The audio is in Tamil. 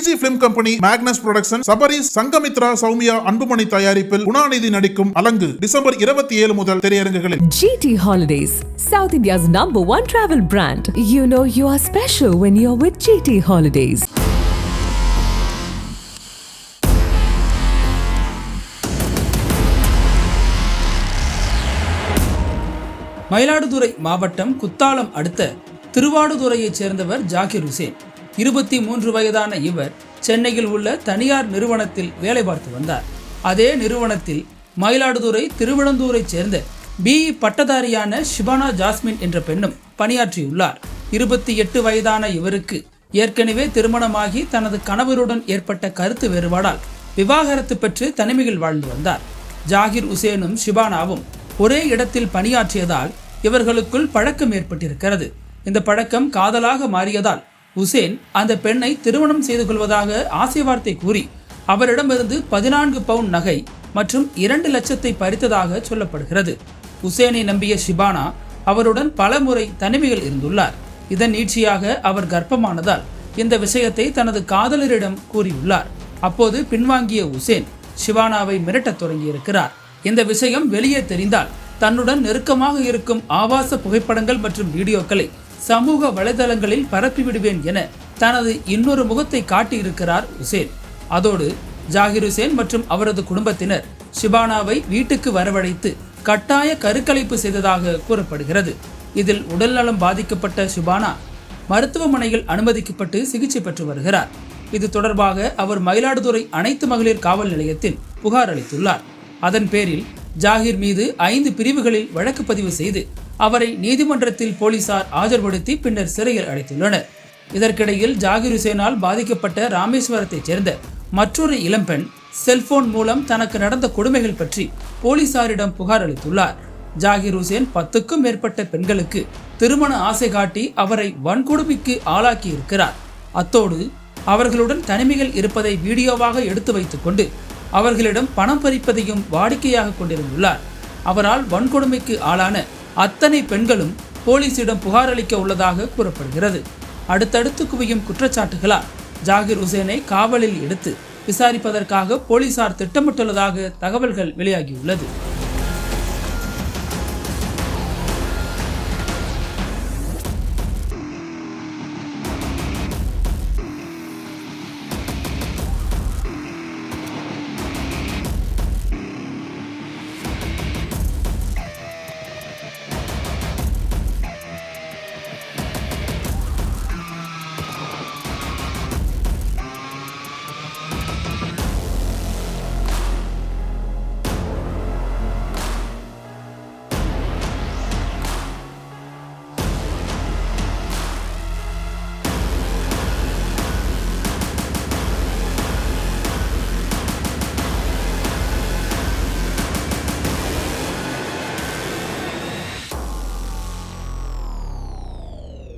DG film company Magnus production Sabaris Sangamitra Soumya Anbumani தயாரிப்பில் குணாநிதி நடிக்கும் அலங்கு டிசம்பர் இருபத்தி ஏழு முதல் திரையரங்குகளில் GT Holidays, South India's number one travel brand. You know you are special when you're with GT Holidays. Mayiladuthurai மாவட்டம் குத்தாலம் அடுத்த திருவாடுதுறையைச் சேர்ந்தவர் ஜாகிர் ஹுசேன் இருபத்தி மூன்று வயதான இவர் சென்னையில் உள்ள தனியார் நிறுவனத்தில் வேலை பார்த்து வந்தார். அதே நிறுவனத்தில் மயிலாடுதுறை திருவிழந்தூரைச் சேர்ந்த பிஇ பட்டதாரியான ஷிபானா ஜாஸ்மின் என்ற பெண்ணும் பணியாற்றியுள்ளார். இருபத்தி எட்டு வயதான இவருக்கு ஏற்கனவே திருமணமாகி தனது கணவருடன் ஏற்பட்ட கருத்து வேறுபாடால் விவாகரத்து பெற்று தனிமையில் வாழ்ந்து வந்தார். ஜாகிர் உசேனும் ஷிபானாவும் ஒரே இடத்தில் பணியாற்றியதால் இவர்களுக்குள் பழக்கம் ஏற்பட்டிருக்கிறது. இந்த பழக்கம் காதலாக மாறியதால் உசேன் அந்த பெண்ணை திருமணம் செய்து கொள்வதாக ஆசை வார்த்தை கூறி அவரிடமிருந்து பதினான்கு பவுன் நகை மற்றும் இரண்டு லட்சத்தை பறித்ததாக சொல்லப்படுகிறது. உசேனை நம்பிய ஷிபானா அவருடன் பலமுறை தனிமையில் இருந்துள்ளார். இதன் நீட்சியாக அவர் கர்ப்பமானதால் இந்த விஷயத்தை தனது காதலரிடம் கூறியுள்ளார். அப்போது பின்வாங்கிய உசேன் ஷிவானாவை மிரட்டத் தொடங்கியிருக்கிறார். இந்த விஷயம் வெளியே தெரிந்தால் தன்னுடன் நெருக்கமாக இருக்கும் ஆபாச புகைப்படங்கள் மற்றும் வீடியோக்களை சமூக வலைதளங்களில் பரப்பிவிடுவேன் என தனது இன்னொரு முகத்தை காட்டியிருக்கிறார் உசேன். அதோடு ஜாகிர் உசேன் மற்றும் அவரது குடும்பத்தினர் ஷிபானாவை வீட்டுக்கு வரவழைத்து கட்டாய கருக்கலைப்பு செய்ததாக கூறப்படுகிறது. இதில் உடல்நலம் பாதிக்கப்பட்ட ஷிபானா மருத்துவமனையில் அனுமதிக்கப்பட்டு சிகிச்சை பெற்று வருகிறார். இது தொடர்பாக அவர் மயிலாடுதுறை அனைத்து மகளிர் காவல் நிலையத்தில் புகார் அளித்துள்ளார். அதன் பேரில் ஜாகிர் மீது ஐந்து பிரிவுகளில் வழக்கு பதிவு செய்து அவரை நீதிமன்றத்தில் போலீசார் ஆஜர்படுத்தி பின்னர் சிறையில் அடைத்துள்ளனர். இதற்கிடையில் ஜாகிர் ஹுசேனால் பாதிக்கப்பட்ட ராமேஸ்வரத்தைச் சேர்ந்த மற்றொரு இளம்பெண் செல்போன் மூலம் தனக்கு நடந்த கொடுமைகள் பற்றி போலீசாரிடம் புகார் அளித்துள்ளார். ஜாகிர் ஹுசேன் பத்துக்கும் மேற்பட்ட பெண்களுக்கு திருமண ஆசை காட்டி அவரை வன்கொடுமைக்கு ஆளாக்கி இருக்கிறார் அத்தோடு அவர்களுடன் தனிமையில் இருப்பதை வீடியோவாக எடுத்து வைத்துக்கொண்டு அவர்களிடம் பணம் பறிப்பதையும் வாடிக்கையாக கொண்டிருந்துள்ளார். அவரால் வன்கொடுமைக்கு ஆளான அத்தனை பெண்களும் போலீசிடம் புகார் அளிக்க உள்ளதாக கூறப்படுகிறது. அடுத்தடுத்து குவியும் குற்றச்சாட்டுகளால் ஜாகிர் ஹுசேனை காவலில் எடுத்து விசாரிப்பதற்காக போலீசார் திட்டமிட்டுள்ளதாக தகவல்கள் வெளியாகியுள்ளது.